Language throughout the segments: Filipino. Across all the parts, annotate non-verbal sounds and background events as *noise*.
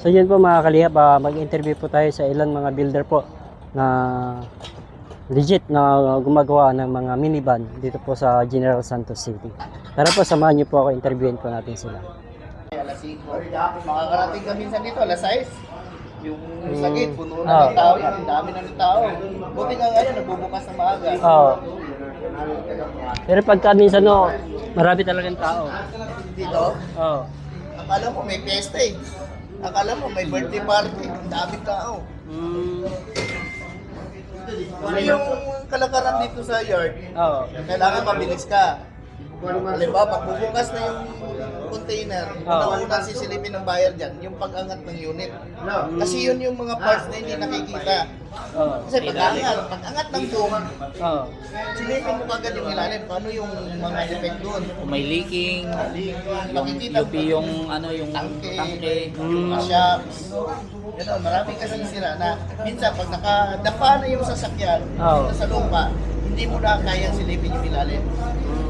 So yun po mga kalihap, ah, mag-interview po tayo sa ilan mga builder po na legit na gumagawa ng mga minivan dito po sa General Santos City. Tara po, samahan niyo po ako, interviewin po natin sila. Alas 5. Makakarating kami sa dito, alas 6. Yung sa gate, puno na Ah. ng tao yan. Ang dami na ng tao. Buti nga ngayon, nagbubukas na maaga. Oo. Pero pagka minsan no, marami talagang tao. Dito, Oo. akala mo may fiesta eh. Akala mo may birthday party. Ang daming tao. Mm, yung kalakaran dito sa yard? Oo. Kailangan mabilis ka. Halimbawa, pag bubukas na yung container, Ah. una-una sisilipin ng buyer dyan, yung pag-angat ng unit. Kasi yun yung mga parts na hindi nakikita. Oo. Kasi pag-angat, pag-angat ng boom, Oo. silipin mo kagad yung ilalim. Paano yung mga defect doon? Kung may leaking, yung Makikita UP yung ano yung Tangke. tangke. Mm. shocks. Ganun, marami kasi sira na minsan pag nakadapa na yung sasakyan Oo. sa lupa, hindi mo na kayang silipin yung ilalim.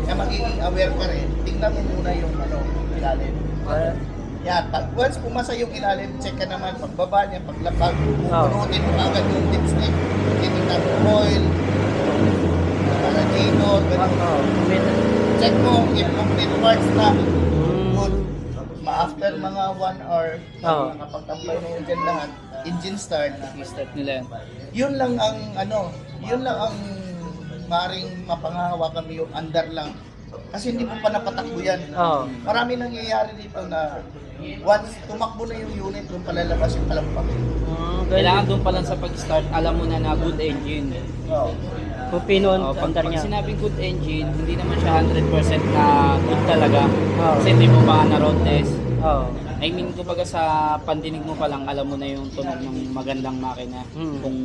Kaya magiging aware ka rin, tingnan mo muna yung ano, ilalim. Ah, Yan, pag once pumasa yung ilalim, check ka naman pagbaba niya, paglapag, pupunutin mo agad yung dipstick, titignan mo oil, radiator, ganun. Oo. Check mo if complete parts na, Mm. good. Ma-after mga 1 hour, Oo. nakapagtampay na yun dyan lahat, engine start, I-start nila yun lang ang ano, yun lang ang maring mapangahawakan mo yung under lang. Kasi hindi mo pa napatakbo yan. Oo. Marami nangyayari dito na once tumakbo na yung unit, doon palalabas yung kalampak. Mm, Kailangan doon pa lang sa pag-start, alam mo na na good engine. Oo. Kung pinon, Oh, pag, andar pag niya. sinabing good engine, hindi naman siya 100% na good talaga. Oo. Kasi hindi mo pa na road test. Oo. I mean, kumbaga sa pandinig mo pa lang, alam mo na yung tunog ng magandang makina. Mm. Kung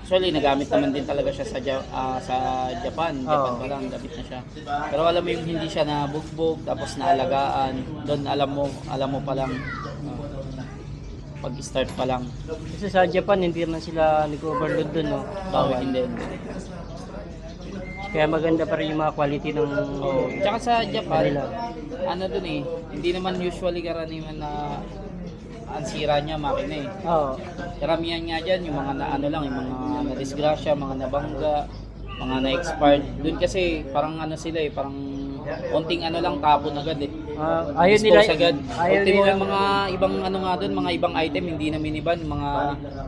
Actually, nagamit naman din talaga siya sa Ja- ah, sa Japan. Japan Oo. pa lang, gamit na siya. Pero alam mo yung hindi siya nabugbog, tapos naalagaan. Doon alam mo, alam mo pa lang. ah, pag-start pa lang. Kasi sa Japan, hindi naman sila nag-overload dun, no? Bawal hindi. Kaya maganda pa rin yung mga quality ng... Oh, tsaka sa Japan, Manila. ano dun eh, hindi naman usually karaniwan na ang sira niya makina eh. Oo. Karamihan nga dyan, yung mga na ano lang, yung mga na-disgrasya, mga nabangga, mga na-expired. Doon kasi parang ano sila eh, parang konting ano lang tapon agad eh. Ah, ayaw nila... Agad. Ayaw Ultimo nila... yung mga ibang ano nga doon, mga ibang item hindi na miniban, mga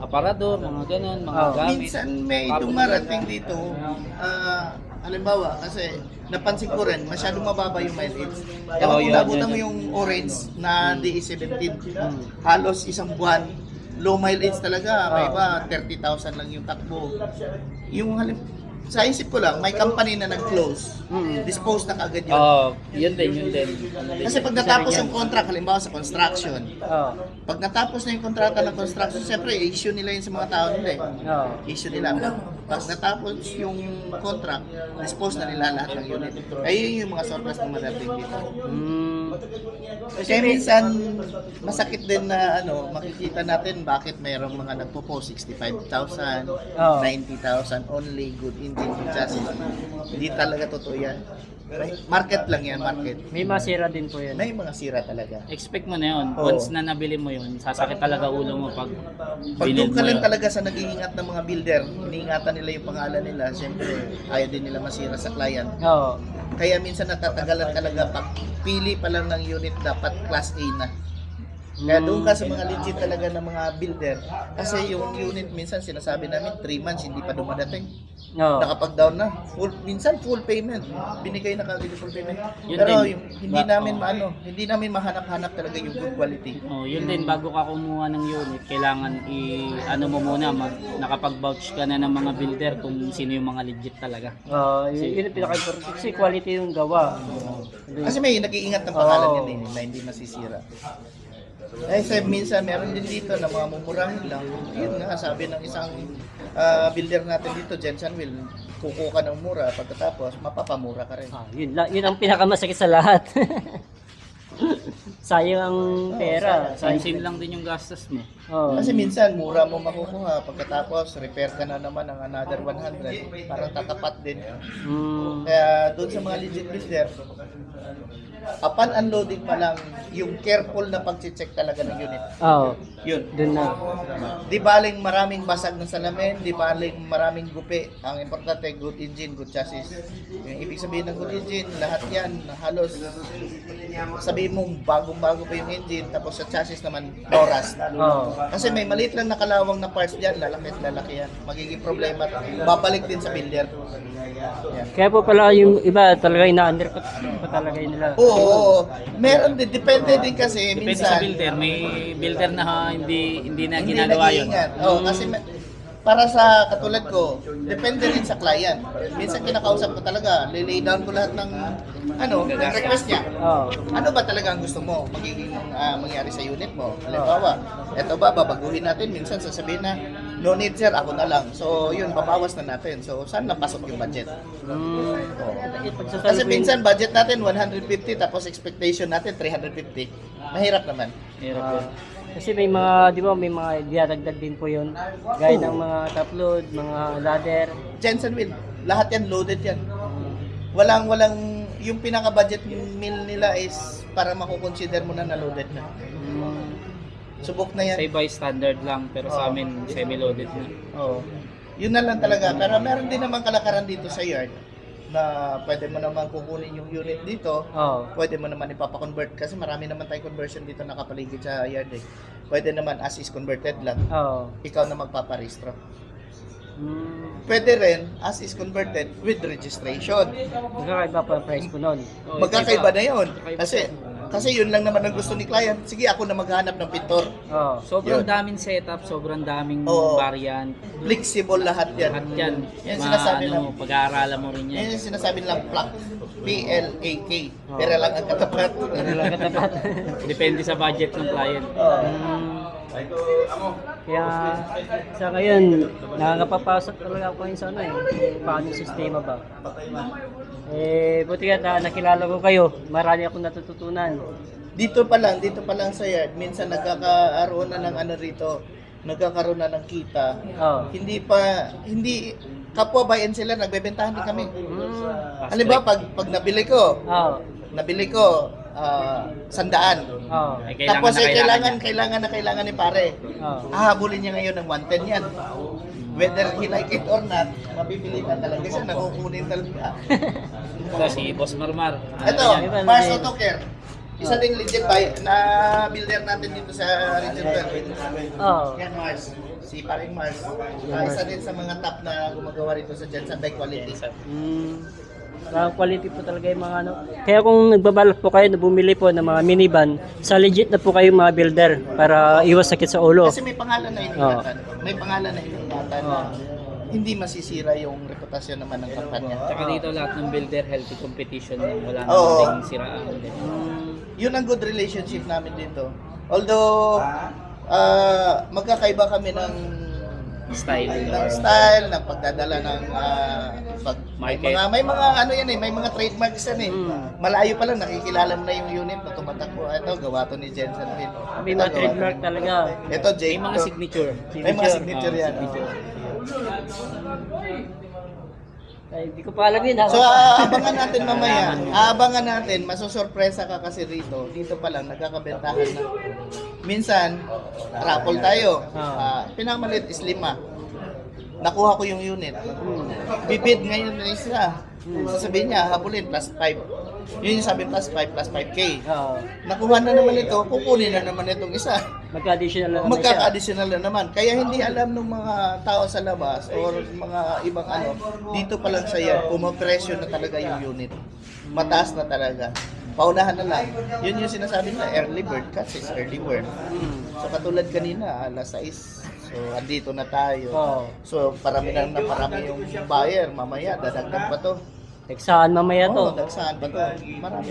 aparador, mga ganun, mga Oh. gamit. Minsan may dumarating dito, ah, halimbawa, kasi napansin ko rin, masyadong mababa yung mileage. Kaya Oo, kung yun, nabutan yun, mo yun. yung orange na DE17, halos isang buwan, low mileage talaga, may Oo. iba 30,000 lang yung takbo. Yung halim, sa isip ko lang, may company na nag-close, Mm. dispose na kagad yun. Oo, yun din, yun din. Kasi pag natapos yung contract, halimbawa sa construction, Oo. pag natapos na yung kontrata ng construction, siyempre, issue nila yun sa mga tao nila eh Oo. issue nila. Pag natapos yung contract, dispose na nila lahat ng unit. Ayun yung mga surplus na marating dito. Mm. Kaya minsan, masakit din na ano, makikita natin bakit mayroong mga nagpo-post 65,000, Oo. 90,000 only good engine good chassis. Hindi talaga totoo yan. Market lang yan, market. May masira din po yan. May mga sira talaga. Expect mo na yun. Oo. Once na nabili mo yun, sasakit talaga ulo mo pag Pag doon mo ka lang talaga sa nag-iingat ng mga builder, iniingatan nila yung pangalan nila, siyempre ayaw din nila masira sa client. Oo. Kaya minsan natatagalan talaga pag pili pa lang ng unit dapat class A na. Kaya doon ka sa mga legit talaga ng mga builder. Kasi yung unit minsan sinasabi namin 3 months hindi pa dumadating. Oo. Nakapag-down na. Full, minsan full payment. Binigay na kagad yung full payment. Yun Pero din. yung, hindi Ba- namin maano, hindi namin mahanap-hanap talaga yung good quality. Oh, yun din bago ka kumuha ng unit, kailangan i ano mo muna mag, nakapag-vouch ka na ng mga builder kung sino yung mga legit talaga. Oo, yun, yun ang pinaka-important. Kasi quality yung gawa. Kasi may nag-iingat ng pangalan Oo. yan eh, na hindi masisira. Eh, sa minsan meron din dito na mga mumurahin lang. Yun nga, sabi ng isang ah, builder natin dito, Jensen Will, kukuha ka ng mura, pagkatapos mapapamura ka rin. Ah, yun, yun ang pinakamasakit sa lahat. *laughs* Sayang ang pera. Same same lang din yung gastos mo. Oo. Kasi minsan, mura mo makukuha, pagkatapos repair ka na naman ng another 100, parang tatapat din. Mm. Kaya doon sa mga legit builder, upon unloading pa lang, yung careful na pag-check talaga ng unit. Oo, Yun. dun na. Di baling maraming basag ng salamin, di baling maraming gupi. Ang importante, good engine, good chassis. Yung ibig sabihin ng good engine, lahat yan, halos sabihin mong bagong-bago pa yung engine, tapos sa chassis naman, no rust. Oo. Kasi may maliit lang na kalawang na parts dyan, lalaki at lalaki yan. Magiging problema, babalik din sa builder. Yan. Kaya po pala yung iba talaga ina-undercut pa talaga yun nila. Oo, oo. meron din, depende din kasi Depende minsan. sa builder. May builder na hindi hindi na hindi ginagawa yun. nag-iingat. Oo, kasi may- para sa katulad ko, depende rin sa client. Minsan kinakausap ko talaga, lilay down ko lahat ng ano, request niya. Oo. Ano ba talaga ang gusto mo magiging ah, mangyari sa unit mo? Halimbawa, eto ba, babaguhin natin. Minsan sasabihin na, no need sir, ako na lang. So yun, babawas na natin. So saan napasok yung budget? Mm, Kasi minsan budget natin 150 tapos expectation natin 350. Mahirap naman. Hirap yun. Kasi may mga, di ba, may mga diadagdag din po yun. Gaya ng mga top load, mga ladder. Jensen Wheel, lahat yan loaded yan. Walang walang yung pinaka-budget meal nila is para makukonsider mo na na loaded na. Mm, Subok na yan. Say by standard lang pero sa amin semi-loaded na. Oo. Yun na lang talaga. Pero meron din naman kalakaran dito sa yard na pwede mo naman kukunin yung unit dito. Oo. Pwede mo naman ipapakonvert kasi marami naman tayong conversion dito nakapaligid sa yard eh. Pwede naman as is converted lang. Oo. Ikaw na magpaparehistro. Mm, Pwede rin as is converted with registration. magkakaiba pa ang price po nun. Magkakaiba na yun. Kasi kasi yun lang naman ang gusto ni client. Sige, ako na maghanap ng pintor. Oo. Sobrang Yun. daming setup, sobrang daming Oo. variant. Flexible lahat yan. Lahat yan. Yan Ma, sinasabi ano, lang. pag-aaralan mo rin yan. Yan yung sinasabi plug. P-L-A-K. Oo. Pero lang ang katapat. Lang katapat. *laughs* Depende sa budget ng client. Mm, kaya sa ngayon, nakakapapasok talaga ako ngayon sa ano eh, paano yung sistema ba. Eh, buti ka na nakilala ko kayo, marami akong natututunan. Dito pa lang, dito pa lang sa yard, minsan nagkakaroon na ng ano rito, nagkakaroon na ng kita. Oo. Hindi pa, hindi, kapwa bayan sila, nagbebentahan din kami. Mm, Halimbawa, pag, pag nabili ko, Oo. nabili ko, ah, sandaan. Oo. Ay, kailangan Tapos na eh, kailangan kailangan na kailangan ni pare. Oo. Hahabulin niya ngayon ng 110 yan. Whether he like it or not, mabibili ka talaga siya, nakukunin talaga. *laughs* Ito si Boss Marmar. Ito? Mars Auto Care. Isa ding legit buy na builder natin dito sa Region 12. Oo. Yan Mars. Si paring Mars. Ah, isa din sa mga top na gumagawa rito sa Jensen by quality. Mm, ang quality po talaga yung mga ano. Kaya kung nagbabalak po kayo na bumili po ng mga minivan, sa legit na po kayo mga builder para iwas sakit sa ulo. Kasi may pangalan na iningatan. May pangalan na iningatan na hindi masisira yung reputasyon naman ng kampanya. Tsaka dito lahat ng builder healthy competition. Wala Oo. namang siraan. Mm, Yun ang good relationship namin dito. Although ah, magkakaiba kami ng Style. ng style, ng pagdadala ng ah, pag, may Market. mga may mga ano yan eh, may mga trademarks yan eh. Malayo pa lang nakikilala mo na yung unit na tumatakbo. Ito gawa to ni Jensen Bill. may mga trademark talaga. Ito Jake. May mga to. signature. May mga signature Ah, yan. signature. Ay, hindi ko pa alam yun. ha? So aabangan natin mamaya. Aabangan natin, masusurpresa ka kasi rito. Dito pa lang nagkakabentahan na. Minsan, raffle tayo. Ah, pinakamalit is lima. Nakuha ko yung unit. Bibid ngayon na isa. Sasabihin niya, habulin, plus 5. Yun yung sabi, plus 5, plus 5K. Oo. Nakuha na naman ito, kukunin na naman itong isa. Magka-additional na naman siya. Magkaka-additional na naman. Kaya hindi alam ng mga tao sa labas or mga ibang ano, dito pa lang sa yan, pumapresyo na talaga yung unit. Mataas na talaga. Paunahan na lang. Yun yung sinasabi nila, early bird kasi is early bird. Mm. So katulad kanina, alas 6. So andito na tayo. Oo. So parami na na parami yung buyer. Mamaya, dadagdag pa to. Teksaan mamaya to. Oo, dagsaan pa to. Marami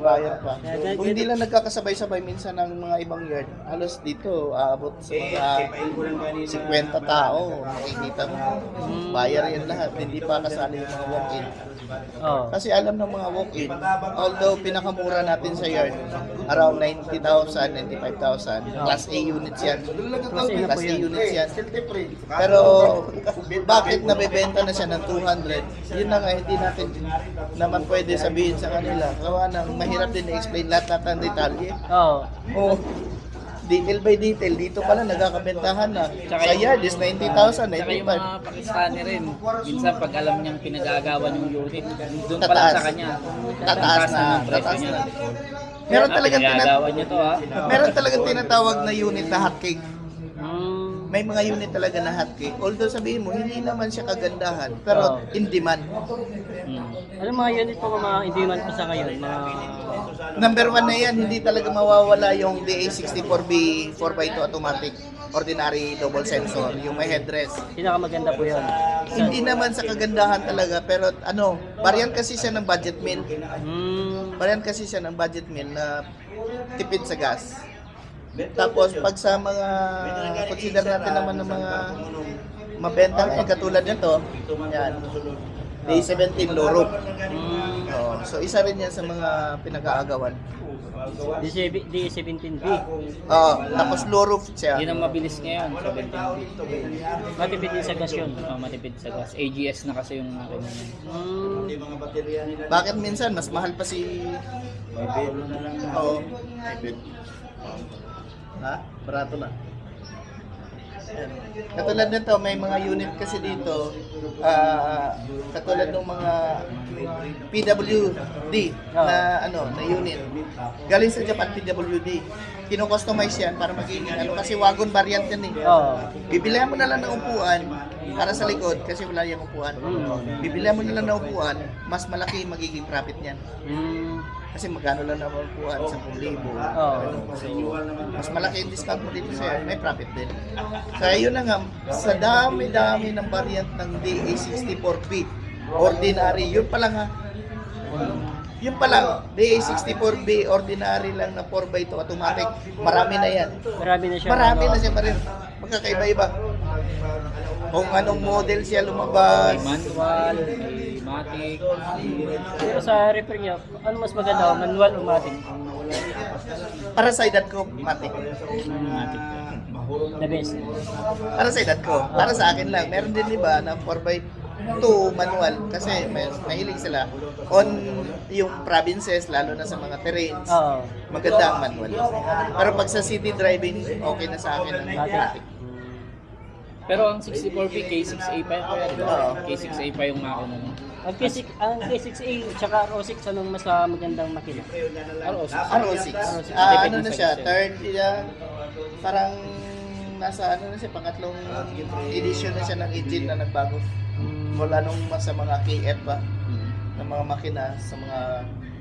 buyer pa. Kung hindi lang nagkakasabay-sabay minsan ng mga ibang yard, halos dito aabot sa mga 50 tao. Makikita mo. Buyer yan lahat. Hindi pa kasali yung mga walk-in. Kasi alam ng mga walk-in, although pinakamura natin sa yard, around 90,000, 95,000. Class A units yan. Class A units yan. Pero bakit nabebenta na siya ng 200? Yun na nga, hindi natin natin naman pwede sabihin sa kanila. Kawa nang mahirap din i-explain lahat ng detalye. Oo. Oo. Detail by detail, dito pala nagkakabentahan na. Tsaka Sa yung- yard is 90,000, Tsaka yung 95. mga Pakistani rin, minsan pag alam niyang pinag-aagawan yung unit, doon pa lang Tataas. sa kanya. Tataas na, ng tataas niya. na. Meron Ah, talagang tinat pinag-aagawan niyo to ha. meron talagang tinatawag na unit na hotcake. May mga unit talaga na hotcake. Although sabihin mo, hindi naman siya kagandahan, pero in demand. Hmm. Ano mga unit po mga hindi man po sa ngayon? Mga Number one na yan, hindi talaga mawawala yung DA64B 4x2 automatic ordinary double sensor, yung may headrest. pinakamaganda po yun. Hindi naman sa kagandahan talaga, pero ano, variant kasi siya ng budget meal. Mm. Variant kasi siya ng budget meal na tipid sa gas. Tapos pag sa mga consider natin naman ng mga mabenta eh, katulad nito, yan. Day17 low roof. Mm. Oh, so isa rin yan sa mga pinag-aagawan. D17B. Oo, tapos low roof siya. Yun ang mabilis ngayon, 17 Matipid din sa gas yun. Oh, matipid sa gas. AGS na kasi yung makina niya. Mm. Bakit minsan mas mahal pa si Oo. Ha? Barato na. Ayan. Katulad nito, may mga unit kasi dito, ah katulad ng mga PWD na ano, na unit. Galing sa Japan PWD. Kino-customize yan para magiging ano kasi wagon variant yan eh. Oo. Bibilihan mo na lang ng upuan para sa likod kasi wala yung upuan. Bibilihan mo na lang ng upuan, mas malaki magiging profit niyan. Mm. Kasi magkano lang naman upuan, 10,000. Oo. So, mas malaki yung discount mo dito sa'yo, may profit din. Kaya yun na nga, sa dami-dami ng variant ng DA64B, ordinary, yun pa lang ha. Yun pa lang, DA64B, ordinary lang na 4x2 automatic, marami na yan. Marami na siya. Marami na siya pa rin. Magkakaiba-iba. Kung anong model siya lumabas. May manual, may matic. Pero sa repair niya, ano mas maganda? Manual o matic? Para sa edad ko, matik. Matic. The best. Para sa edad ko. Para sa akin lang. Meron din iba na 4x2 manual kasi may, mahilig sila on yung provinces lalo na sa mga terrains. Oo. Maganda ang manual. Pero pag sa city driving, okay na sa akin ang Matic. Pero ang 64B, K6A pa yun. Oo. K6A pa yung makina niya. Ang K6, ang K6A tsaka R06 anong mas ah, magandang makina? RO6. RO6. RO6. Ah, ano na siya? yun. Third, yeah, parang nasa ano na siya, pangatlong edition na siya ng engine na nagbago. Mula nung sa mga KF ba, Hmm. ng mga makina, sa mga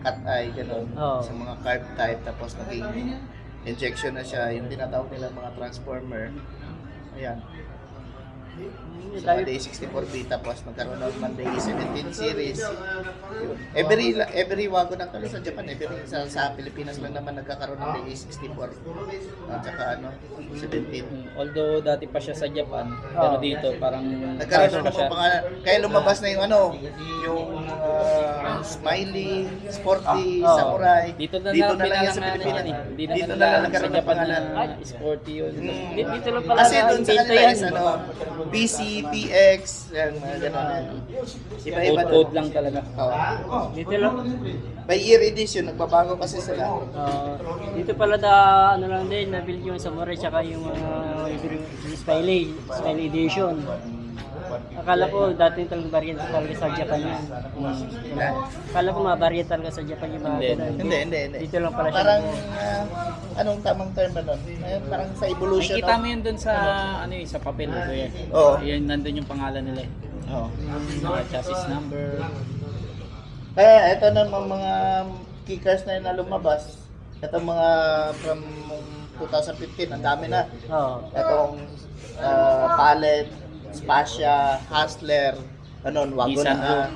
cut eye, gano'n, Oo. sa mga carb type, tapos naging injection na siya, yung tinatawag nila mga transformer. Ayan. Mm, Sa dami- Day 64B, tapos nagkaroon ng Monday 17 series. Yun. Every every wagon ng sa Japan, every sa, sa Pilipinas lang naman nagkakaroon ng Day 64. At saka ano, 17. Hmm. Although dati pa siya sa Japan, pero Oo. dito parang Nagkaroon ng siya. mga. Kaya lumabas na yung ano, yung ah, Smiley, Sporty, Ah, oo. Samurai. Dito na dito na, na lang yan sa Pilipinas. yan eh. Hindi na Dito na lang sa nagkaroon ng Japan pangalan. na sporty yun. Mm. Di- Dito lang pala Kasi na doon sa kanila yan. is ano, PC, PX, yan, mga ganun. Iba-iba Code, code lang talaga. Oo. Dito lang. By year edition, nagbabago kasi sila. ah, dito pala na ano lang din, nabuild yung Samurai tsaka yung uh, Smiley, Smiley Edition. Akala ko dati talagang variant talaga sa Japan yan. Na? Akala ko mga variant talaga sa Japan yung mga Hindi. ganun. Hindi, hindi, hindi. Dito lang pala siya. Parang, ah, anong tamang term ba nun? Eh, parang sa evolution. Makikita of- mo yun dun sa ano eh, sa papel ko eh. Oo. Yan nandun yung pangalan nila eh. Oo. Mga chassis number. Kaya ito naman mga kickers na yun na lumabas. Ito mga from 2015, ang dami na. Oo. Itong ah, Pallet, Spasha, Hustler, ano, Wagon na,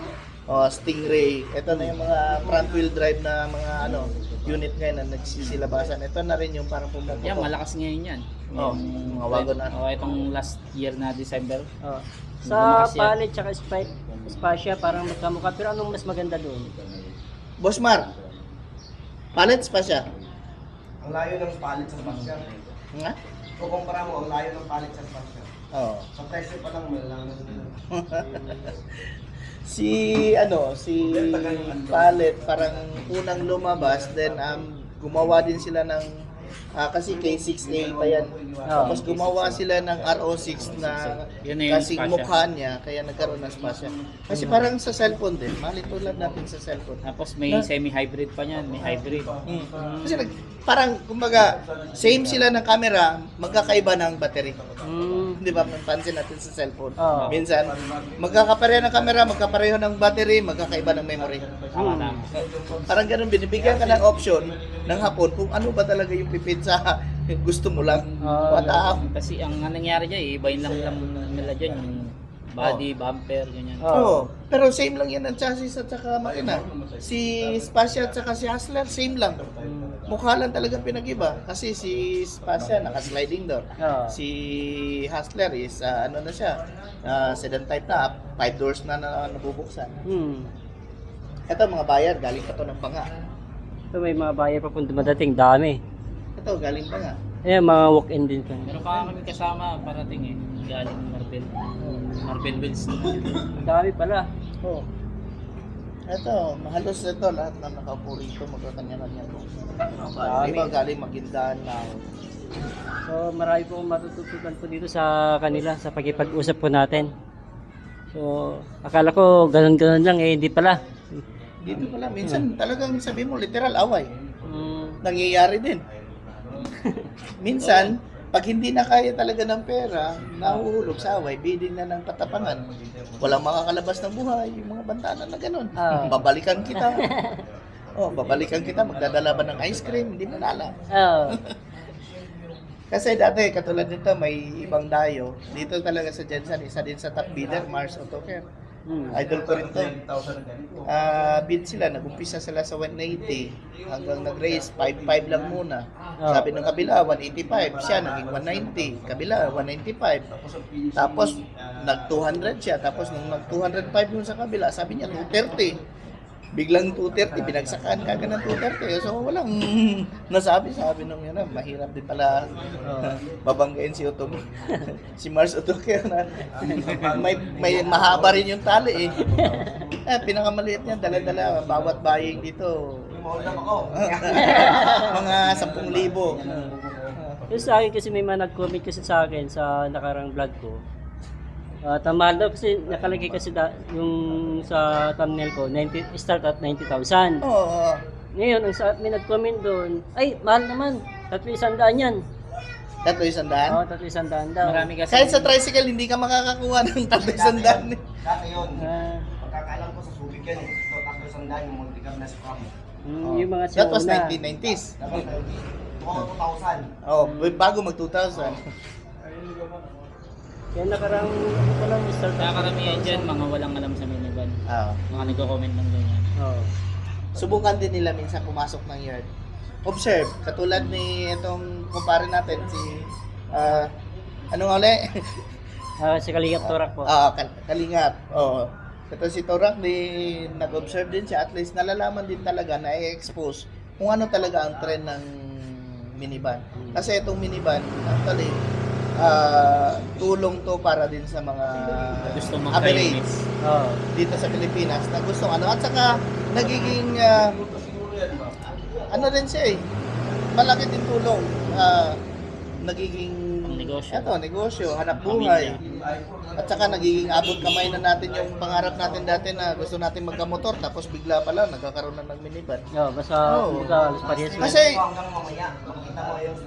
oh, Stingray. Ito na yung mga front wheel drive na mga ano unit ngayon na nagsisilabasan. Ito na rin yung parang pumuputok. Yan, malakas ngayon yan. Yung- mga wagon na. Oo, itong last year na December. Oo. Sa. Palit tsaka Spy- Spasha parang magkamukha pero anong mas maganda doon? Boss Mar, Pallet, Spasha. Ang layo ng palit sa Spasya. Nga? Kukumpara mo, ang layo ng palit sa Spasya. Oo. Sa presyo pa lang, malalang na *laughs* si ano, si Palet parang unang lumabas then um, gumawa din sila ng ah, kasi K6A pa yan. Tapos gumawa sila ng RO6 na Yun na yung spasya. mukha niya kaya nagkaroon ng spasya. Kasi parang sa cellphone din, malitulad natin sa cellphone. Tapos may semi-hybrid pa niyan, may hybrid. Mm. Kasi nag, parang kumbaga same sila ng camera, magkakaiba ng battery. Mm. Di ba? Pansin natin sa cellphone. Oo. Minsan, magkakapareho ng camera, magkapareho ng battery, magkakaiba ng memory. Tama tama. Parang ganun, binibigyan ka ng option ng hapon kung ano ba talaga yung pipit sa gusto mo lang. Ah, *laughs* Wata. Kasi ang ang nangyari dyan, eh, ibahin lang lang nila dyan yung body, bumper, ganyan. Oo. Oo. Pero same lang yan ang chassis at saka makina. Si Spacia at saka si Hustler, same lang. Mukha lang talagang pinag-iba. Kasi si Spacia, naka-sliding door. Oo. Si Hustler is, ah, ano na siya, ah, sedan type na, five doors na, na nabubuksan. Hmm. Ito mga bayar, galing pa to ng panga. Ito may mga buyer pa pong dumadating, dami. Ito, galing pa nga. Ayan, mga walk-in din po. Meron pa kami kasama parating eh, galing Marbel. Marbel Wheels naman. Dami pala. Oo. Ito, halos ito, lahat na nakaupo rito, magkakanya-kanya po. Dami. Iba galing Maguindan na. So marami po akong matututunan po dito sa kanila sa pagkipag-usap po natin. So akala ko ganun-ganun lang eh, hindi pala. Dito pala, minsan talagang sabi mo, literal away. Mm, Nangyayari din. *laughs* minsan, pag hindi na kaya talaga ng pera, nahuhulog sa away, bidding na ng katapangan. Walang makakalabas ng buhay, yung mga bantana na ganun. Ah. Babalikan kita. *laughs* oh, babalikan kita, magdadala ba ng ice cream? Hindi mo na alam. oh, *laughs* Kasi dati, katulad nito, may ibang dayo. Dito talaga sa Jensen, isa din sa top bidder, Mars Autocare. Mm, Idol ko rin to. Ah, bid sila, nag-umpisa sila sa 180 hanggang nag-raise 55 lang muna. Ah. Sabi ng kabila 185, siya naging 190, kabila 195. Tapos nag 200 siya, tapos nung nag 205 yung sa kabila, sabi niya 230. Biglang 230, binagsakan kagad ng 230. So walang *laughs* nasabi, sabi nung yun, ah, mahirap din pala babanggain si Otto. *laughs* si Mars Otokero na may, may mahaba rin yung tali eh. eh pinakamaliit niya, dala-dala, bawat buying dito. *laughs* mga 10,000. Yung sa akin kasi may mga nag-comment kasi sa akin sa nakarang vlog ko. Uh, tama daw kasi nakalagay kasi da, yung sa thumbnail ko, 90, start at 90,000. Oo. Ngayon, ang sa, may nag-comment doon, ay, mahal naman, tatlo isang daan yan. Tatlo isang daan? Oo, tatlo isang daan daw. Marami kasi. Kahit sa tricycle, hindi ka makakakuha ng tatlo isang daan. Dati yun. Uh, Pagkakaalam ko sa subig yan, eh. ito tatlo isang daan yung multicam na scrum. Mm, oh. Yung mga That was 1990s. That was 1990s. 2000. Oh, bago mag-2000. Yan nakarang ano pa lang, start Kaya dyan, mga walang alam sa minivan. Oo. Mga nagko-comment ng ganyan. Oo. Subukan din nila minsan pumasok ng yard. Observe, katulad ni itong kumpare natin, si... ah, ano nga ulit? *laughs* Ah, si Kalingap Torak po. Oo, kal- kalingap. Oo. Ito si Torak, di, nag-observe din siya. At least nalalaman din talaga na i-expose kung ano talaga ang trend ng minivan. Kasi itong minivan, actually, ah, tulong to para din sa mga Gusto average mag-try Oo. dito sa Pilipinas na gusto ano. At saka, nagiging, ah, ano rin siya eh, malaki din tulong. Ah, nagiging, Negosyo. Eto, negosyo, hanap buhay. At saka nagiging abot kamay na natin yung pangarap natin dati na gusto natin magkamotor tapos bigla pala nagkakaroon na ng minivan. Oo, basta, kumbaga, alas parehas. Kasi Hanggang mamaya. Makikita mo yung.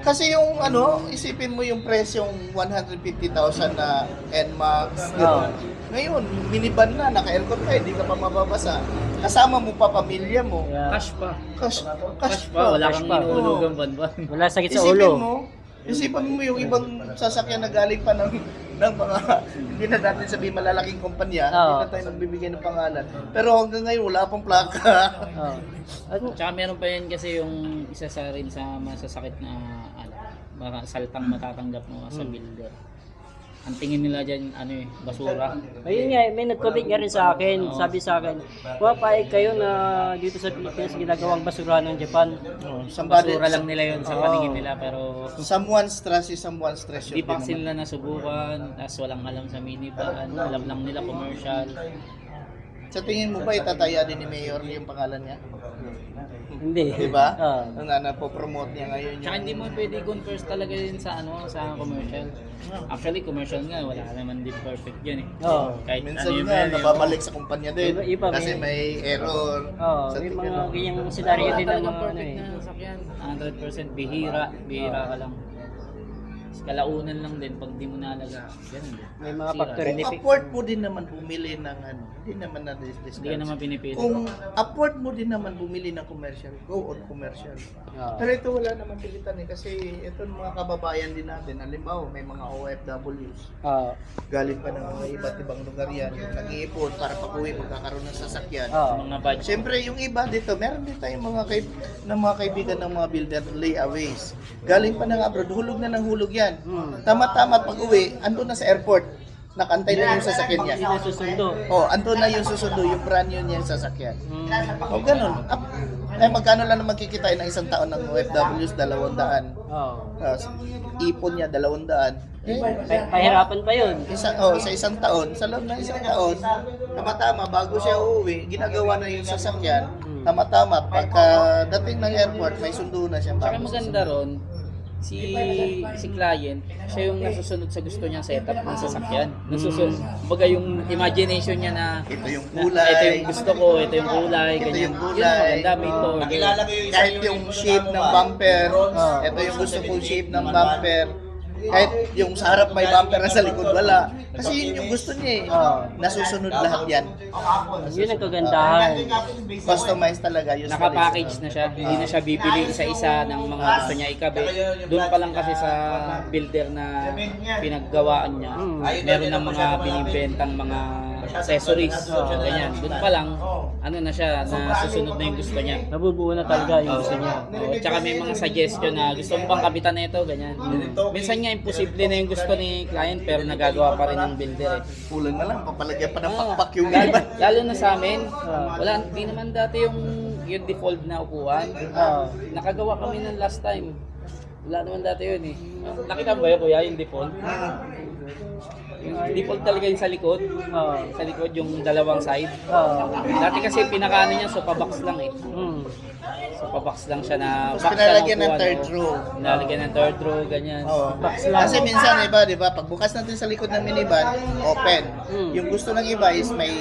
Kasi yung ano, isipin mo yung presyong 150,000 na NMAX. Oo. Ngayon, minivan na, naka-aircon pa, hindi ka pa mababasa. Kasama mo pa pamilya mo. Kaya, Cash pa. Cash, Cash cash pa. Wala cash kang pa. inuulugan buwan-buwan. wala sakit sa Isipin ulo. mo, isipin mo yung ibang sasakyan na galing pa ng, ng mga, hindi na natin sabihin malalaking kumpanya, hindi Oo. na tayo nagbibigay ng pangalan. Pero hanggang ngayon, wala pang plaka. Oo. At, Tsaka meron pa yan kasi yung isa sa rin sa masasakit na ano, baka saltang matatanggap mo sa builder. Ang tingin nila dyan, ano eh, basura. Ayun nga, may nag-comment nga rin sa akin. Sabi sa akin, papayag kayo na dito sa Pilipinas ginagawang basura ng Japan. Oh, somebody, Basura lang nila yun sa Oo. paningin nila, pero someone's trash is someone's treasure. Di pa sila nasubukan, tapos walang alam sa minivan, alam lang nila commercial. Sa tingin mo ba itataya din ni Mayor yung pangalan niya? Hindi. Di ba? Oo. Ang na, napopromote niya ngayon yung... Tsaka hindi mo pwede converse talaga yun sa ano, sa commercial. Actually, commercial nga, wala naman din perfect yan eh. Oo. Kahit Minsan ano yung nga, yan, yung- nababalik sa kumpanya din. Iba- iba, kasi may- may error. Oo, sa may mga mo. ganyang senaryo Wala din ng talagang mga ano perfect eh. na sakyan. 100% bihira, bihira ka lang. Kalaunan lang din pag di mo nalaga. Ganun din. May mga Sira. factory Kung afford mo din naman bumili ng ano, hindi naman na discuss. Hindi ka naman pinipili. Kung afford mo din naman bumili ng commercial, go on commercial. Oo. Pero ito wala naman pilitan eh kasi ito mga kababayan din natin. Halimbawa, may mga OFWs. Oo. Galing pa ng mga iba't ibang lugar yan. Nag-iipon para pag-uwi magkakaroon ng sasakyan. Oo. Mga budget. Siyempre, yung iba dito, meron din tayong mga, kay, ng mga kaibigan ng mga builder layaways. Galing pa ng abroad, hulog na ng hulog yan. Hmm. Tama-tama pag uwi, andun na sa airport. Nakantay na yung sasakyan niya. Na. Oh, andun na yung susundo, yung brand new niya yung sasakyan. Hmm. O ganun. Up, eh, magkano lang naman kikitain ng isang taon ng OFWs? Dalawang daan. Oo. Uh, ipon niya, dalawang daan. Eh, Pa- Pahirapan pa yun. isa, oh, sa isang taon, sa loob ng isang taon, tama-tama, bago siya uuwi, ginagawa na yung sasakyan, tama-tama, pagka dating ng airport, may sundo na siya. Tsaka maganda ron, si si client, siya yung nasusunod sa gusto niyang setup ng sasakyan. Nasusunod, kumbaga yung imagination niya na Ito yung na, kulay. ito yung gusto ko, ito yung kulay, Ito ganyan. yung Yun kulay. maganda, may to. Kahit yung shape ng bumper, ito yung gusto kong shape ng bumper. Kahit yung sa harap may bumper na sa likod wala. Kasi yun yung gusto niya eh. Nasusunod lahat yan. Yun ang kagandahan. Customized talaga. Usually. Naka-package na siya. Hindi na siya bibili isa-isa ng mga gusto niya ikabi. Doon pa lang kasi sa builder na pinaggawaan niya, meron ng mga binibentang mga accessories. Ganyan. Doon pa lang, ano na siya, na susunod na yung gusto niya. Nabubuo na talaga yung gusto niya. Oo, tsaka may mga suggestion na gusto mo bang kapitan na ito, ganyan. Minsan nga imposible na yung gusto ni client pero nagagawa pa rin ng builder eh. Kulang na lang, papalagyan pa ng pakpak yung iba. lalo na sa amin, wala, di naman dati yung yung default na upuan. Oo. Nakagawa kami ng last time. Wala naman dati yun eh. Nakita mo ba yun kuya, yung default? Default talaga yung sa likod. Oo. Sa likod yung dalawang side. Oo. Dati kasi pinakaano niya sofa box lang eh. Hmm. Sofa box lang siya na Tapos box pinalagyan ng third row. Pinalagyan ng third row, ganyan. Oo. Box lang. Kasi minsan iba, di ba, pagbukas natin sa likod ng minivan, open. Mm. Yung gusto ng iba is may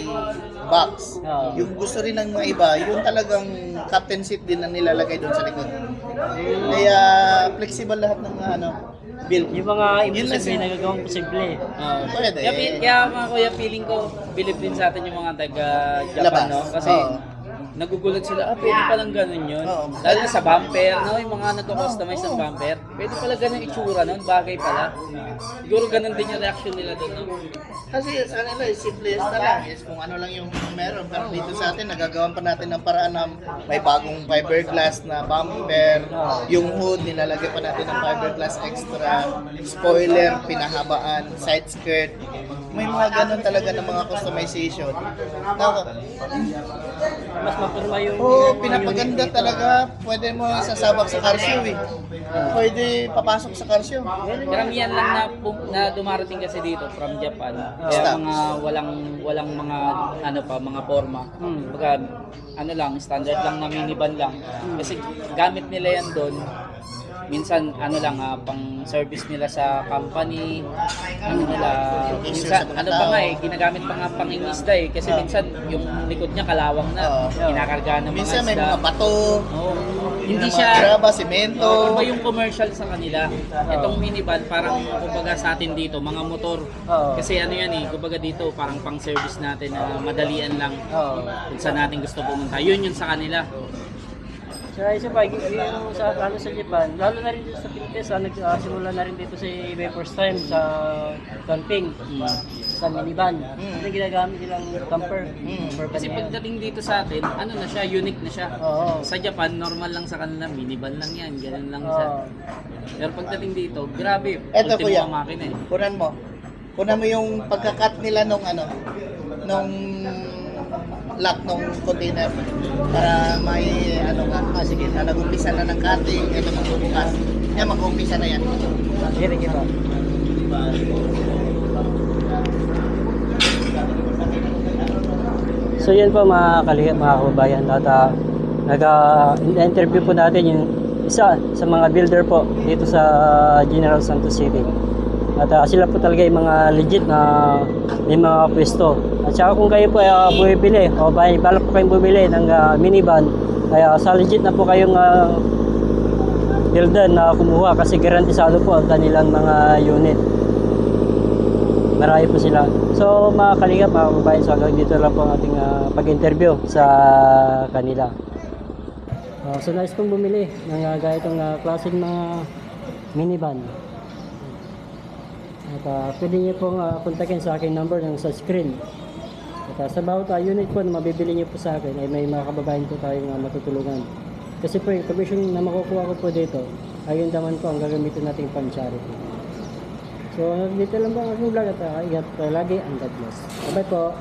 box. Oo. Yung gusto rin ng mga iba, yung talagang captain seat din ang nilalagay doon sa likod. Kaya flexible lahat ng ano, build. Yung mga imposible, siya. nagagawang posible. Oo. Pwede. Kaya, kaya mga kuya, feeling ko, believe din sa atin yung mga taga Japan, Labas. no? Kasi Oo. Nagugulat sila, ah, pwede palang ganun yun. Oo. Lalo na sa bumper, no? Yung mga nagko-customize ng bumper, pwede pala ganun itsura nun, bagay pala. Siguro ganun din yung reaction nila doon, no? Kasi sa kanila, is simple na lang. Is kung ano lang yung meron. Pero dito sa atin, nagagawan pa natin ng paraan na may bagong fiberglass na bumper. Yung hood, nilalagay pa natin ng fiberglass extra. Spoiler, pinahabaan, side skirt. May mga ganun talaga ng mga customization. Na, Mas mapurma yung... Oo, pinapaganda talaga. Pwede mo sasabak sa car show eh. Pwede papasok sa car show. Karamihan lang na, na dumarating kasi dito from Japan. Kaya mga walang walang mga ano pa, mga forma. Hmm. Baga, ano lang, standard lang na minivan lang. Kasi gamit nila yan doon. Minsan ano lang ah, pang service nila sa company. Ano nila, minsan, ano pa nga eh, ginagamit pa nga pang ingisda eh. Kasi Ah. minsan yung likod niya kalawang na. Oo. Kinakarga ng mga Minsan may isda. mga bato, may Hindi siya graba, simento. Iba yung commercial sa kanila. Itong minivan, parang kumbaga sa atin dito, mga motor. Kasi ano yan eh, kumbaga dito, parang pang service natin na madalian lang. Oo. Kung saan natin gusto pumunta. Yun yun sa kanila. Sa isa pa, yung sa, lalo sa Japan, lalo na rin dito sa Pilipinas, ah, nagsimula na rin dito sa iba first time sa camping, sa minivan. Ito yung ginagamit nilang camper. camper Kasi pagdating dito sa atin, ano na siya, unique na siya. Oo. Sa Japan, normal lang sa kanila, minivan lang yan, ganun lang siya. Oo. Pero pagdating dito, grabe, Eto ultimo kuya, ang makina eh. kunan mo. Kunan mo yung pagka-cut nila nung ano, nung lock nung container para may ano nga, ah, sige, na nag-umpisa na ng cutting, ito magbubukas. Yan, mag-umpisa na yan. Sige po. So yan po mga kalihip, mga kababayan. At uh, nag-interview po natin yung isa sa mga builder po dito sa General Santos City. At ah, sila po talaga yung mga legit na may mga pwesto. At saka kung kayo po ay uh, bumibili o ba, balak po kayong bumili ng ah, minivan, kaya sa legit na po kayong uh, builder na kumuha kasi garantisado po ang kanilang mga unit. Marami po sila. So mga kalingap, mga kababayan, so hanggang dito lang po ang ating ah, pag-interview sa kanila. Ah, so nais kong bumili ng uh, ganitong uh, klaseng mga minivan. At ah, pwede niyo pong uh, kontakin sa aking number ng sa screen. At ah, sa bawat ah, unit po na mabibili niyo po sa akin ay may mga kababayan po tayong ah, matutulungan. Kasi po yung commission na makukuha ko po dito ay yun naman po ang gagamitin nating pang charity. So, dito lang po ang aking vlog at uh, ingat po lagi and God bless. Bye po.